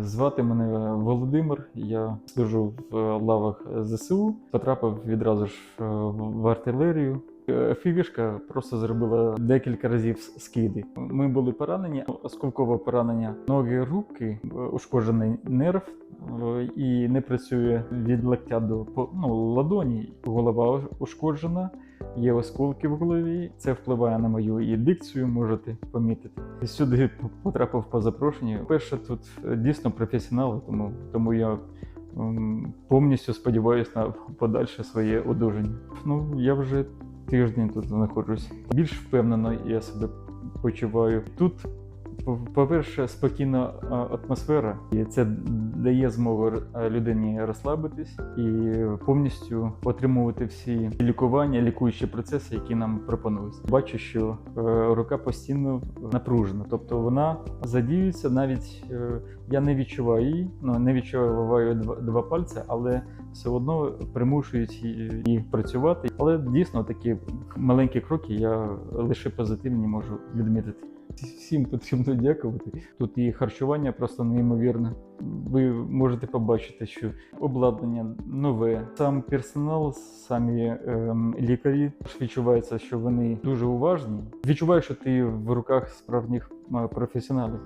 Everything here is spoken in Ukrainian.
Звати мене Володимир. Я служу в лавах ЗСУ. Потрапив відразу ж е, в артилерію. Е, Фівішка просто зробила декілька разів скиди. Ми були поранені, осколкове поранення ноги, руки, е, ушкоджений нерв і не працює від локтя до ну, ладоні. Голова ушкоджена, є осколки в голові. Це впливає на мою і дикцію, можете помітити. Сюди потрапив по запрошенню. Перше тут е, дійсно професіонали, тому, тому я ем, повністю сподіваюся на подальше своє одужання. Ну я вже тиждень тут знаходжусь. Більш впевнено я себе почуваю. Тут, по-перше, спокійна атмосфера, і це дає змогу людині розслабитись і повністю отримувати всі лікування, лікуючі процеси, які нам пропонують. Бачу, що е, рука постійно напружена, тобто вона задіюється. Навіть е, я не відчуваю її, ну не відчуваю два, два пальця, але все одно примушують її працювати. Але дійсно такі маленькі кроки я лише позитивні можу відмітити. Всім потрібно дякувати. Тут і харчування просто неймовірне. Ви можете побачити, що обладнання нове. Сам персонал, самі ем, лікарі відчувається, що вони дуже уважні. Відчуваю, що ти в руках справжніх е, професіоналів.